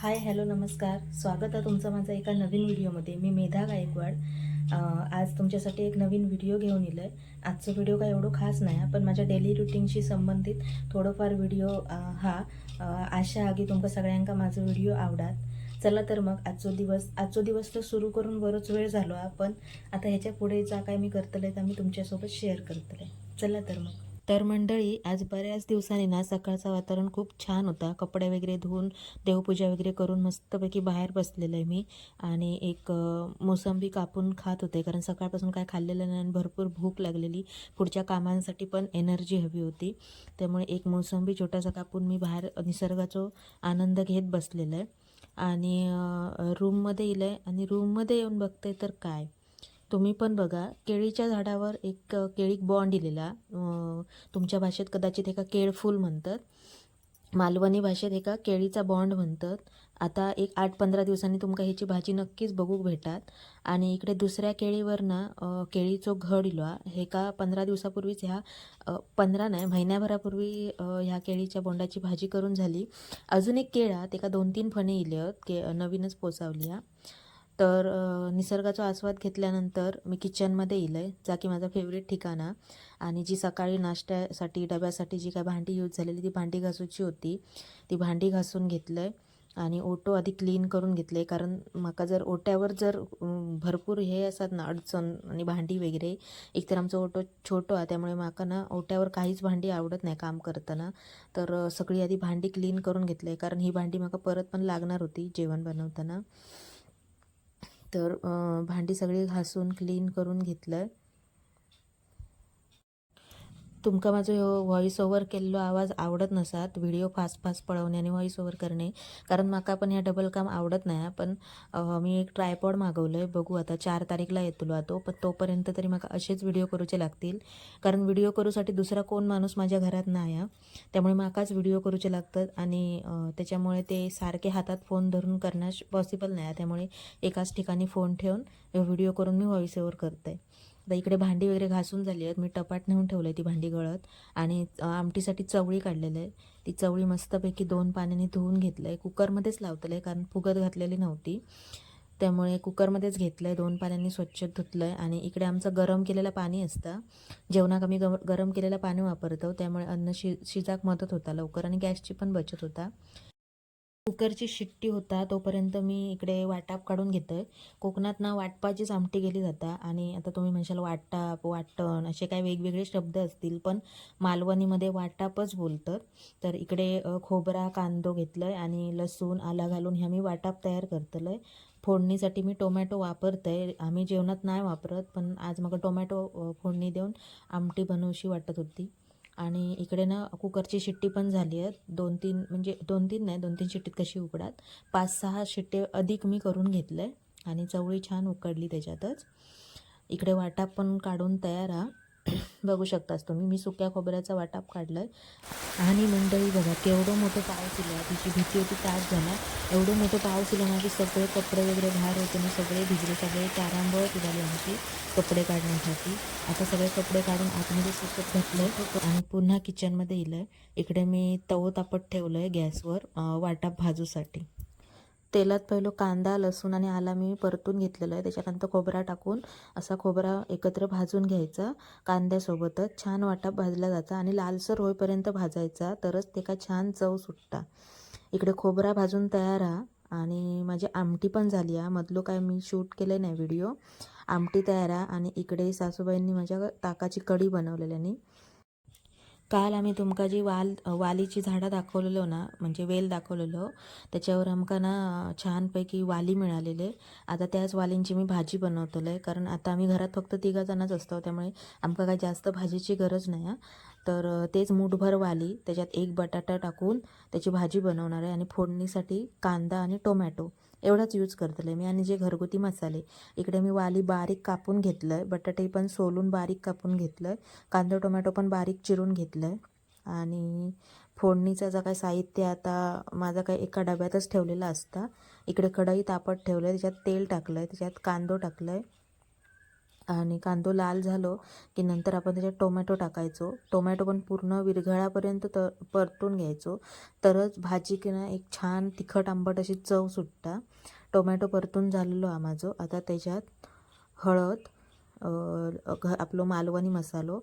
Hi hello नमस्कार. स्वागत आहे तुमचं माझा एका नवीन व्हिडिओमध्ये. मी मेधा गायकवाड. आज तुमच्यासाठी एक नवीन व्हिडिओ घेऊन येलो आहे आजचं व्हिडिओ काय एवढं खास नाही आहे, पण माझ्या डेली रुटीनशी संबंधित थोडंफार व्हिडिओ हा आशा आगी तुमका सगळ्यांका माझं व्हिडिओ आवडात चला तर मग आजचो दिवस आजचो दिवस तर सुरू करून बरोच वेळ झालो आपण पण आता ह्याच्या पुढे जा काय मी करतले तर मी तुमच्यासोबत शेअर करतले चला तर मग. तर मंडळी आज बऱ्याच दिवसांनी ना सकाळचं वातावरण खूप छान होता. कपडे वगैरे धुवून देवपूजा वगैरे करून मस्तपैकी बाहेर बसलेलं आहे मी. आणि एक मोसंबी कापून खात होते. कारण सकाळपासून काय खाल्लेलं नाही आणि भरपूर भूक लागलेली. पुढच्या कामांसाठी पण एनर्जी हवी होती. त्यामुळे एक मोसंबी छोटासा कापून मी बाहेर निसर्गाचा आनंद घेत बसलेलं आहे आणि रूममध्ये येलं आहे आणि रूममध्ये येऊन बघते तर काय? तुम्ही पण बघा केळीच्या झाडावर एक केळीक बॉन्ड दिलेला. तुमच्या भाषेत कदाचित एका केळफूल म्हणतात. मालवणी भाषेत एका केळीचा बॉन्ड म्हणतात. आता एक आठ पंधरा दिवसांनी तुमका ह्याची भाजी नक्कीच बघूक भेटात. आणि इकडे दुसऱ्या केळीवर ना केळीचो घड इलो हे. का पंधरा दिवसापूर्वीच ह्या पंधरा नाही महिन्याभरापूर्वी ह्या केळीच्या बोंडाची भाजी करून झाली. अजून एक केळा ते एका दोन तीन फणे इले के नवीनच पोचावली हा. तर निसर्गाचा आस्वाद घेतल्यानंतर मी किचनमध्ये येईल आहे जा की माझा फेवरेट ठिकाणा आणि जी सकाळी नाश्त्यासाठी डब्यासाठी जी काय भांडी यूज झालेली ती भांडी घासूची होती. ती भांडी घासून घेतलं आहे आणि ओटो आधी क्लीन करून घेतले. कारण माका जर ओट्यावर जर भरपूर हे असतात ना अडचण आणि भांडी वगैरे एकतर आमचं ओटो छोटं आहे त्यामुळे माका ना ओट्यावर काहीच भांडी आवडत नाही काम करताना. तर सगळी आधी भांडी क्लीन करून घेतले. कारण ही भांडी माका परत पण लागणार होती जेवण बनवताना. तर भांडी सगळी घासून क्लीन करून घेतलं आहे तुमका माझो ह्यो व्हॉइस ओव्हर केल्लो आवाज आवडत नसात व्हिडिओ फास्ट फास्ट पळवणे आणि व्हॉइस ओव्हर करणे. कारण माका पण ह्या डबल काम आवडत नाही पण मी एक ट्रायपॉड मागवलं आहे बघू आता चार तारीखला येतलो हा तो पण तोपर्यंत तरी माका असेच व्हिडिओ करूचे लागतील. कारण व्हिडिओ करूसाठी दुसरा कोण माणूस माझ्या घरात नाही आहे त्यामुळे माकाच व्हिडिओ करूचे लागतात आणि त्याच्यामुळे ते सारखे हातात फोन धरून करण्यास पॉसिबल नाही आहे. त्यामुळे एकाच ठिकाणी फोन ठेवून व्हिडिओ करून मी व्हॉइस ओव्हर करते. आता इकडे भांडी वगैरे घासून झाली आहेत. मी टपाट नेऊन ठेवलं आहे ती भांडी गळत. आणि आमटीसाठी चवळी काढलेलं आहे. ती चवळी मस्तपैकी दोन पाण्याने धुवून घेतलं आहे कुकरमध्येच लावतलं आहे कारण फुगत घातलेली नव्हती. त्यामुळे कुकरमध्येच घेतलं आहे दोन पाण्याने स्वच्छ धुतलं आहे आणि इकडे आमचं गरम केलेलं पाणी असतं. जेवणाक आम्ही गरम केलेलं पाणी वापरतो. त्यामुळे अन्न शि शिजाक मदत होता लवकर. आणि गॅसची पण बचत होता. कुकरची शिट्टी होता तोपर्यंत मी इकडे वाटाप काढून घेतो आहे कोकणात ना वाटपाचीच आमटी गेली जाता आणि आता तुम्ही म्हणशाल वाटाप वाटण असे काही वेगवेगळे शब्द असतील पण मालवणीमध्ये वाटापच बोलतं तर इकडे खोबरा कांदो घेतलं आहे आणि लसूण आला घालून ह्या मी वाटाप तयार करतलं आहे फोडणीसाठी मी टोमॅटो वापरतंय. आम्ही जेवणात नाही वापरत पण आज मग टोमॅटो फोडणी देऊन आमटी बनवशी वाटत होती. आणि इकडे ना कुकरची शिट्टी पण झाली आहेत. दोन तीन म्हणजे दोन तीन नाही दोन तीन शिट्टीत कशी उकडात. पाच सहा शिट्टे अधिक मी करून घेतलं आहे आणि चवळी छान उकडली त्याच्यातच. इकडे वाटाप पण काढून तयार हा. बघू शकताच तुम्ही. मी सुक्या खोबऱ्याचा वाटाप काढलाय. आणि मंडळी बघा केवढं मोठं पाऊस इलं तिची भीती होती तास झाला. एवढं मोठं पाऊस इलं माझे सगळे कपडे वगैरे बाहेर होते. ना सगळे भिजले सगळे तारांबळ झाली आमची कपडे काढण्यासाठी. आता सगळे कपडे काढून आतमध्ये सुकत घातलं आणि पुन्हा किचनमध्ये येलं इकडे मी तवो तापत ठेवलं आहे गॅसवर वाटाप भाजूसाठी तेलात पहिलं कांदा लसूण आणि आला मी परतून घेतलेलं आहे. त्याच्यानंतर खोबरा टाकून असा खोबरा एकत्र भाजून घ्यायचा कांद्यासोबतच. छान वाटा भाजला जाता आणि लालसर होईपर्यंत भाजायचा. तरच ते का छान चव सुटता. इकडे खोबरा भाजून तयार हा. आणि माझी आमटी पण झाली आहे मधलो काय मी शूट केलं नाही व्हिडिओ. आमटी तयार आहे आणि इकडे सासूबाईंनी माझ्या ताकाची कढी बनवलेल्यानी काल आम्ही तुमका जी वाल वालीची झाडं दाखवलेलो ना म्हणजे वेल दाखवलेलो त्याच्यावर आमका ना छानपैकी वाली मिळालेले. आता त्याच वालींची मी भाजी बनवतलं आहे कारण आता आम्ही घरात फक्त तिघा जणच असतो त्यामुळे आमका काही जास्त भाजीची गरज नाही तर तेच मूठभर वाली त्याच्यात एक बटाटा टाकून त्याची भाजी बनवणार आहे आणि फोडणीसाठी कांदा आणि टोमॅटो. एवढाच यूज करतले. मी आणि जे घरगुती मसाले इकडे मी वाली बारीक कापून घेतलं आहे बटाटे पण सोलून बारीक कापून घेतलं आहे कांदा टोमॅटो पण बारीक चिरून घेतलं आहे आणि फोडणीचं जर काय साहित्य आता माझं काय एका डब्यातच ठेवलेलं असतं. इकडे कढई तापत ठेवलं आहे त्याच्यात तेल टाकलं आहे त्याच्यात कांदो टाकलं आहे आणि कांदो लाल झालो की नंतर आपण त्याच्यात टोमॅटो टाकायचो. टोमॅटो पण पूर्ण विरघळापर्यंत तर परतून घ्यायचो. तरच भाजी की ना एक छान तिखट आंबट अशी चव सुटता टोमॅटो परतून झालेलो हा माझो. आता त्याच्यात हळद घ आपलो मालवणी मसालो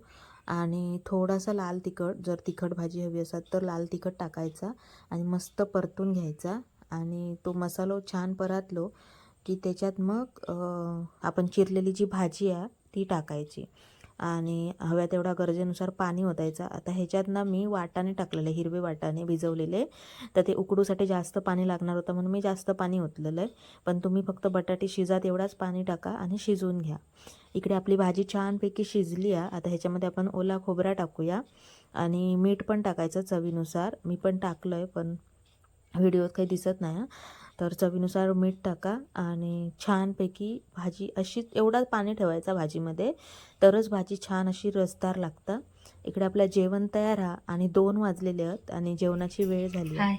आणि थोडासा लाल तिखट. जर तिखट भाजी हवी असेल तर लाल तिखट टाकायचा आणि मस्त परतून घ्यायचा. आणि तो मसालो छान परतलो. की त्याच्यात मग आपण चिरलेली जी भाजी आहे ती टाकायची. आणि हव्या तेवढा गरजेनुसार पाणी ओतायचं. आता ह्याच्यात ना मी वाटाणे टाकलेले हिरवे वाटाणे भिजवलेले. तर ते उकडूसाठी जास्त पाणी लागणार होतं म्हणून मी जास्त पाणी ओतलेलं आहे. पण तुम्ही फक्त बटाटे शिजात एवढाच पाणी टाका आणि शिजवून घ्या. इकडे आपली भाजी छानपैकी शिजली आहे. आता ह्याच्यामध्ये आपण ओला खोबरा टाकूया. आणि मीठ पण टाकायचं चवीनुसार. मी पण टाकलं आहे पण व्हिडिओत काही दिसत नाही तर चवीनुसार मीठ टाका आणि छानपैकी भाजी अशीच एवढाच पाणी ठेवायचा भाजीमध्ये तरच भाजी छान अशी रसदार लागतं. इकडे आपलं जेवण तयार हा आणि दोन वाजलेले आहेत आणि जेवणाची वेळ झाली आहे. हाय.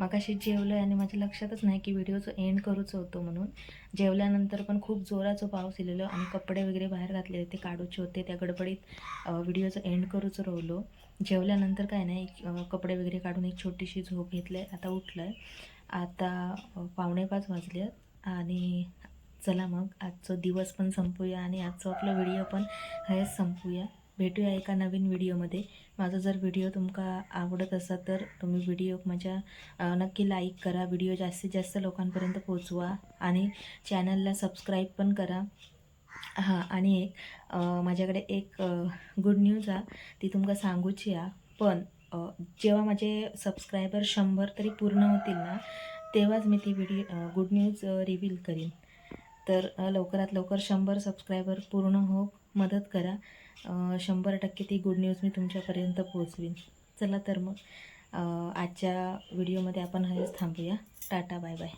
मगाशी जेवलं आणि माझ्या लक्षातच नाही की व्हिडिओचं एंड करूच होतो म्हणून. जेवल्यानंतर पण खूप जोराचं पाऊस इलेलो आणि कपडे वगैरे बाहेर घातलेले ते काढूचे होते त्या गडबडीत व्हिडिओचं एंड करूच राहिलो. जेवल्यानंतर काय नाही कपडे वगैरे काढून एक छोटीशी झोप घेतलं. आहे आता उठलं आहे आता पावणेपाच पाच वाजले आहेत आणि चला मग आजचं दिवस पण संपूया आणि आजचं आपलं व्हिडिओ पण हेच संपूया. भेटूया एका नवीन व्हिडिओमध्ये माझा जर व्हिडिओ तुमका आवडत असा तर तुम्ही व्हिडिओ माझ्या नक्की लाईक करा. व्हिडिओ जास्तीत जास्त लोकांपर्यंत पोचवा आणि चॅनलला सबस्क्राईब पण करा. हां आणि एक माझ्याकडे एक गुड न्यूज आहे ती तुमका सांगूची आ. पण जेव्हा माझे सबस्क्रायबर शंभर तरी पूर्ण होतील ना तेव्हाच मी ती व्हिडिओ गुड न्यूज रिव्हील करीन. तर लवकरात लवकर शंभर सबस्क्रायबर पूर्ण हो मदत करा. शंभर टक्के ती गुड न्यूज मी तुमच्यापर्यंत पोहोचवीन. चला तर मग आजच्या व्हिडिओमध्ये आपण हेच थांबूया. Tata bye bye